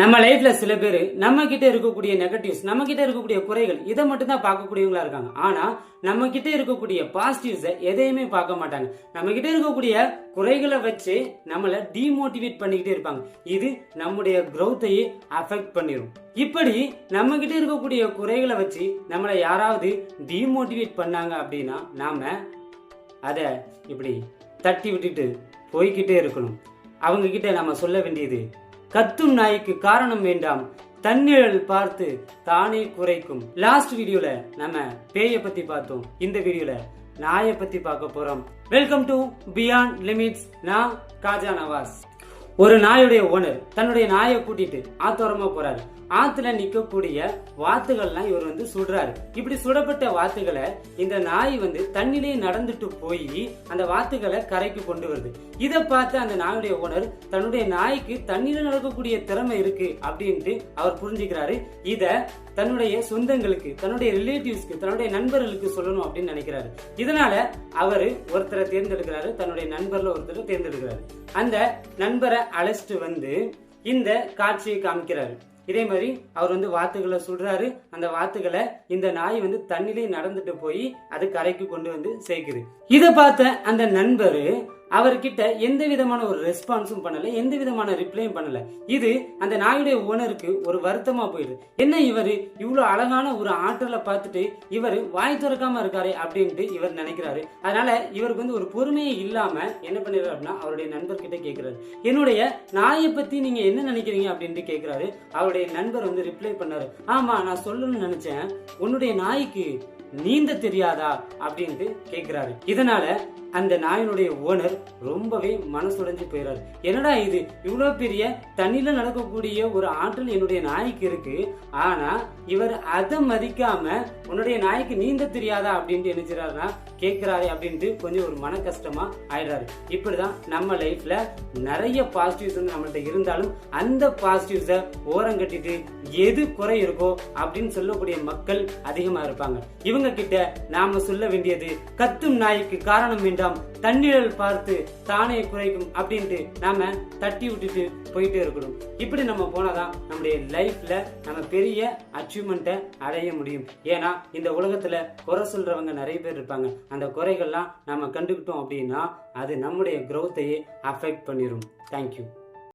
நம்ம லைஃப்ல சில பேர் நம்ம கிட்ட இருக்கக்கூடிய நெகட்டிவ்ஸ் நம்ம கிட்ட இருக்கக்கூடிய குறைகள் இதை மட்டும் தான் பார்க்கக்கூடியவங்களா இருக்காங்க. ஆனா நம்ம கிட்ட இருக்கக்கூடிய பாசிட்டிவ்ஸை எதையுமே பார்க்க மாட்டாங்க. நம்ம கிட்ட இருக்கக்கூடிய குறைகளை வச்சு நம்மளை டிமோட்டிவேட் பண்ணிக்கிட்டே இருப்பாங்க. இது நம்முடைய க்ரௌத்தையே அஃபெக்ட் பண்ணிடும் இப்படி நம்ம கிட்ட இருக்கக்கூடிய குறைகளை வச்சு நம்மளை யாராவது டிமோட்டிவேட் பண்ணாங்க அப்படின்னா நாம அதை இப்படி தட்டி விட்டுட்டு போய்கிட்டே இருக்கணும். அவங்க கிட்ட நம்ம சொல்ல வேண்டியது கத்தும் நாய்க்கு காரணம் வேண்டாம். தன்னிழல் பார்த்து தானே குறைக்கும். லாஸ்ட் வீடியோல நம்ம பேய பத்தி பார்த்தோம். இந்த வீடியோல நாயை பத்தி பார்க்க போறோம். வெல்கம் டு பியாண்ட் லிமிட்ஸ் நான் காஜா நவாஸ். ஒரு நாயுடைய ஓனர் தன்னுடைய நாயை கூட்டிட்டு ஆத்தோரமா போறாரு. ஆத்துல நிக்கக்கூடிய வாத்துகள்லாம் இவர் வந்து சுடுறாரு. இப்படி சுடப்பட்ட வாத்துகளை இந்த நாய் வந்து தண்ணிலே நடந்துட்டு போய் அந்த வாத்துகளை கரைக்கு கொண்டு வருது. இதை பார்த்து அந்த நாயுடைய ஓனர் தன்னுடைய நாய்க்கு தண்ணியில நடக்கக்கூடிய திறமை இருக்கு அப்படின்ட்டு அவர் புரிஞ்சுக்கிறாரு. இத தன்னுடைய சொந்தங்களுக்கு தன்னுடைய ரிலேட்டிவ்ஸ்க்கு தன்னுடைய நண்பர்களுக்கு சொல்லணும் அப்படின்னு நினைக்கிறாரு. இதனால அவரு ஒருத்தரை தேர்ந்தெடுக்கிறாரு தன்னுடைய நண்பர்ல ஒருத்தரை தேர்ந்தெடுக்கிறாரு. அந்த நண்பரை அழைச்சிட்டு வந்து இந்த காட்சியை காமிக்கிறாரு. இதே மாதிரி அவர் வந்து வாத்துகளை சுடுறாரு அந்த வாத்துகளை இந்த நாய் வந்து தண்ணிலே நடந்துட்டு போய் அது கரைக்கு கொண்டு வந்து சேர்க்குது. இதை பார்த்த அந்த நண்பர் அவர்கிட்ட எந்த விதமான ஒரு ரெஸ்பான்ஸும் பண்ணல எந்த விதமான ரிப்ளையும் பண்ணல. இது அந்த நாயுடைய ஓனருக்கு ஒரு வருத்தமா போயிடுது. என்ன இவர் இவ்வளவு அழகான ஒரு ஆற்றலை பார்த்துட்டு இவர் வாய் திறக்காம இருக்காரு அப்படின்ட்டு இவர் நினைக்கிறாரு. அதனால இவருக்கு வந்து ஒரு பொறுமையே இல்லாம என்ன பண்ணிடுறாரு அப்படின்னா அவருடைய நண்பர்கிட்ட கேட்கிறாரு என்னுடைய நாயை பத்தி நீங்க என்ன நினைக்கிறீங்க அப்படின்ட்டு கேட்கிறாரு அவருடைய நண்பர் வந்து ரிப்ளை பண்ணாரு. ஆமா நான் சொல்லணும்னு நினைச்சேன். உன்னுடைய நாய்க்கு நீந்த தெரியாதா அப்படின்ட்டு கேட்கிறாரு இதனால அந்த நாயினுடைய ஓனர் ரொம்பவே மனசுடைஞ்சு போயிறாரு. என்னடா இது? இவ்வளோ பெரிய தண்ணில நடக்கக்கூடிய ஒரு ஆற்றல் என்னுடைய நாய்க்கு இருக்கு. ஆனா இவர் அதை மதிக்காம உன்னுடைய நாய்க்கு நீந்த தெரியாதா அப்படின்ட்டு நினைச்சிடாருன்னா கேட்கிறாரு அப்படின்ட்டு கொஞ்சம் ஒரு மன கஷ்டமா ஆயிடுறாரு. இப்படிதான் நம்ம லைஃப்ல நிறைய பாசிட்டிவ்ஸ் வந்து நம்மள்கிட்ட இருந்தாலும் அந்த பாசிட்டிவ்ஸை ஓரம் கட்டிட்டு எது குறை இருக்கோ அப்படின்னு சொல்லக்கூடிய மக்கள் அதிகமா இருப்பாங்க. இவங்க கிட்ட நாம சொல்ல வேண்டியது கத்தும் நாய்க்கு காரணம் வேண்டாம் தன்னிழல் பார்த்து தானே குறைக்கும் அப்படின்ட்டு நாம தட்டி விட்டுட்டு போயிட்டே இருக்கணும். இப்படி நம்ம போனாதான் நம்முடைய லைஃப்ல நம்ம பெரிய அச்சீவ்மெண்ட்டை அடைய முடியும். ஏன்னா இந்த உலகத்துல குறை சொல்றவங்க நிறைய பேர் இருப்பாங்க. அந்த குறைகள்லாம் நம்ம கண்டுக்கிட்டோம் அப்படின்னா அது நம்முடைய growth-ஐயே அஃபெக்ட் பண்ணிடும் தேங்க்யூ